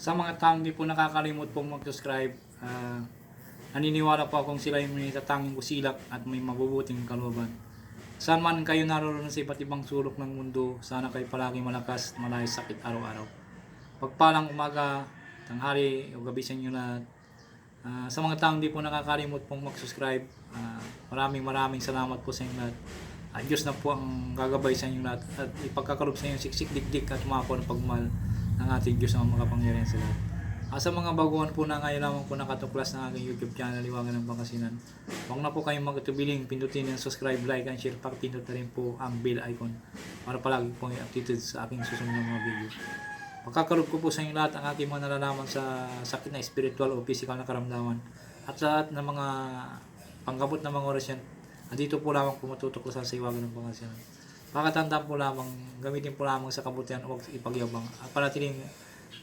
Sa mga taong di po nakakalimot pong mag-subscribe, ah, naniniwala po akong sila yung may tatanging usilak at may mabubuting kalooban. Saan man kayo naroon sa iba't ibang sulok ng mundo, sana kayo palagi malakas, malayo sa sakit araw-araw. Pagpalang umaga, tanghali o gabi sa inyo lahat. Ah, sa mga taong di po nakakalimot pong mag-subscribe, ah, maraming maraming salamat po sa inyo lahat. At Diyos na po ang gagabay sa inyo lahat at ipagkakalob sa inyo siksik dikdik at umapo ng pagmahal ng ating Diyos ang makapangyarihan sa lahat. Ah, sa mga baguhan po na ngayon lamang po nakatuklas ng aking YouTube channel, Liwagan ng Pangasinan. Huwag na po kayong magtubiling, pindutin ang subscribe, like, and share. Pakipindot na rin po ang bell icon para palagi po updated sa aking susunod na mga video. Pagkakaroon ko po sa inyo lahat ang aking mga nalalaman sa sakit na spiritual o physical na karamdaman at lahat ng mga panggamot na mga orasyon. Andito po lamang po matutuklasan sa iwagan ng Pangasinan. Pakatandaan po lamang, gamitin po lamang sa kabutihan o ipagyabang. At panatiling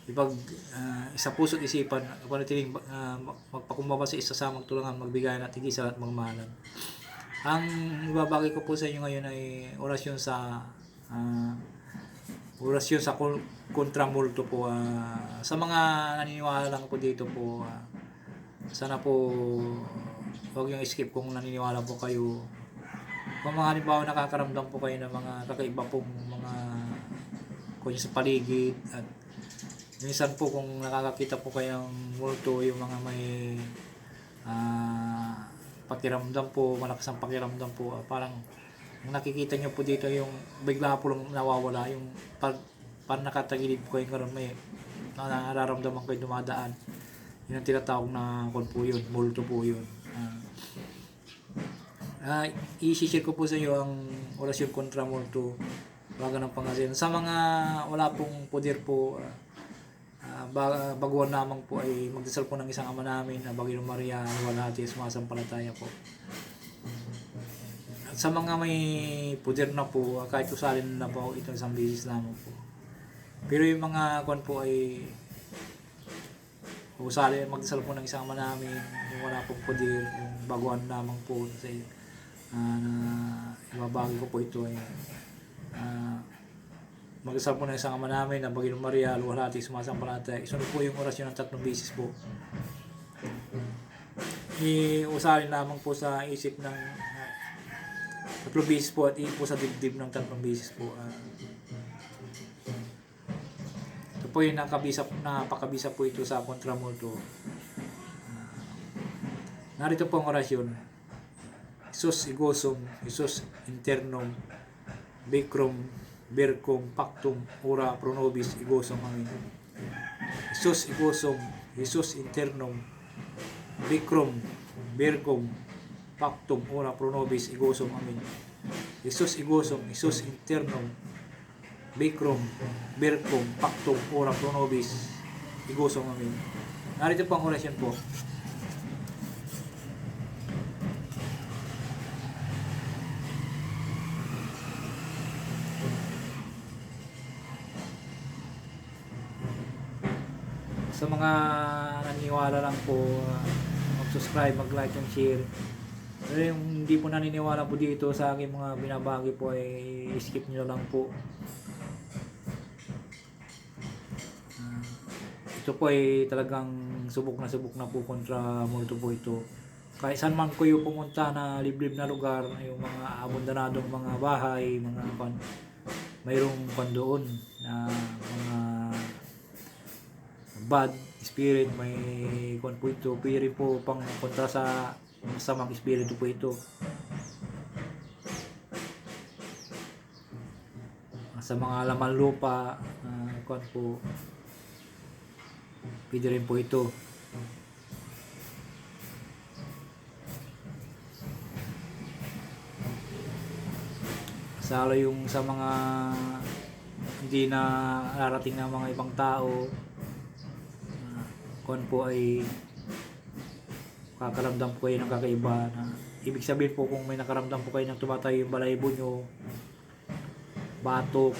ipag ah, isa puso't isipan, panatiling uh, magpakumbaba sa isa sa magtulungan, magbigayan at higit sa lahat magmahalan. Ang ibabagay ko po sa inyo ngayon ay orasyon sa ah, orasyon sa kon- kontramulto po. ah, sa mga naniniwala lang po dito po, ah, sana po huwag yung skip kung naniniwala po kayo. Kung mga halimbawa nakakaramdam po kayo ng mga kakaiba pong mga kunya sa paligid at minsan po kung nakakakita po kayo ng multo yung mga may ah, pakiramdam po, malakas ang pakiramdam po, ah, parang ang nakikita nyo po dito yung bigla po lang nawawala yung pag parang nakatagilid po kayo karon may na- nararamdaman kayo dumadaan. Yun ang tinatawag na kon po yun multo po yun uh, i-share ko po sa iyo ang orasyon kontra multo baga ng pangasin sa mga wala pong poder po ah, ba- baguhan lamang po ay magdasal po ng isang ama namin na Bagino Maria Walhati sumasampalataya po. At sa mga may puder na po, ah, kahit usalin na po ito isang bisis lamang po. Pero yung mga kwan po ay usali, magdasal po ng isang ama namin, yung wala pong puder, yung baguhan lamang po sa uh, na ibabagi ko po ito ay uh, magdasal po ng isang ama namin na Bagino Maria, Luwalhati, sumasampalataya. Isunod po yung orasyon ng tatlong bisis po. Iusalin lamang po sa isip ng ah, tatlong bisis po at ipo sa dibdib ng tatlong bisis po. ah. ito po yung nakabisa, napakabisa po ito sa kontramulto. Ah, narito po ang orasyon. Isus igosum, Isus internum, Bikrum, Birkum, Pactum, Ura, Pronobis, igosum amin. Isus igosum, Isus internum, Bikrum, Birkum, Pactum, Ura, Pronobis, igosum amin. Isus igosum, Isus internum, Bikrum, Birkum, Pactum, Ura, Pronobis, igosum amin. Narito po ang orasyon po. Sa mga naniniwala lang po uh, mag-subscribe, mag-like and share. Pero yung hindi po naniniwala po dito sa aking mga binabagi po ay skip nyo lang po. Ah, ito po ay talagang subok na subok na po kontra multo po ito. Kahit saan man kayo pumunta na liblib na lugar yung mga abundanadong mga bahay mga pan mayroong pan doon na mga bad spirit, may kung po ito, pwede po pang kontra sa masamang espiritu po ito. Sa mga laman lupa, uh, kung po, pwede rin po ito. Salo yung sa mga hindi na narating ng mga ibang tao, kung po ay kakaramdam po kayo ng kakaiba na ibig sabihin po kung may nakaramdam po kayo ng tumatayo yung balaybo nyo batok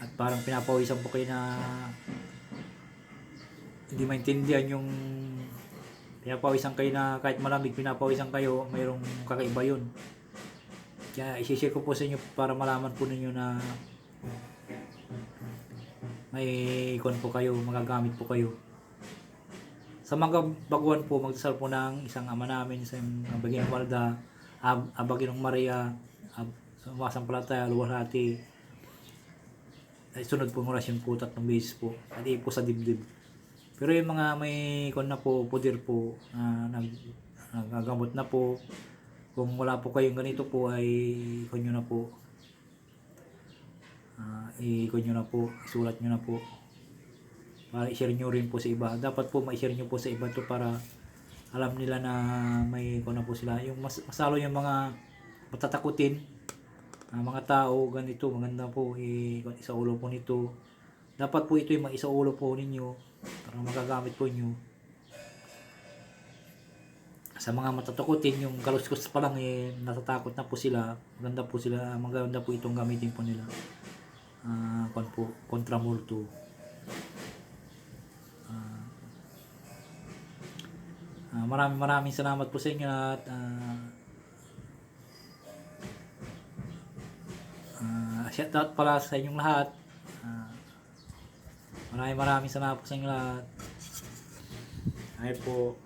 at parang pinapawisan po kayo na hindi maintindihan yung pinapawisan kayo na kahit malamig pinapawisan kayo mayroong kakaiba yun. Kaya isishare ko po sa inyo para malaman po ninyo na may ikon po kayo, magagamit po kayo. Sa mga baguhan po, magdasal po ng isang ama namin, isang Abaginong Walda, Ab Abaginong Maria, Ab Sumasampalataya, Luwalhati. Ay, sunod po ng orasyon po, tatlong beses po. At po sa dibdib. Pero yung mga may kon na po, pudir po, na nag, nagagamot na po, kung wala po kayong ganito po ay ikon nyo na po. Ah, i-ikon nyo na po, isulat nyo na po. Para i-share nyo rin po sa iba. Dapat po ma-share nyo po sa iba to para alam nila na may ikon na po sila. Yung mas, masalo yung mga matatakutin, ah, mga tao, ganito, maganda po, i- isa ulo po nito. Dapat po ito yung isa ulo po ninyo para magagamit po nyo. Sa mga matatakutin, yung kaluskos pa lang eh, natatakot na po sila. Maganda po sila, maganda po itong gamitin po nila. Kon po, kontra multo. Ah, ah, maraming maraming salamat po sa inyo at ah, ah, shout out pala sa inyong lahat. Ah, maraming maraming salamat po sa inyo lahat. Ay po.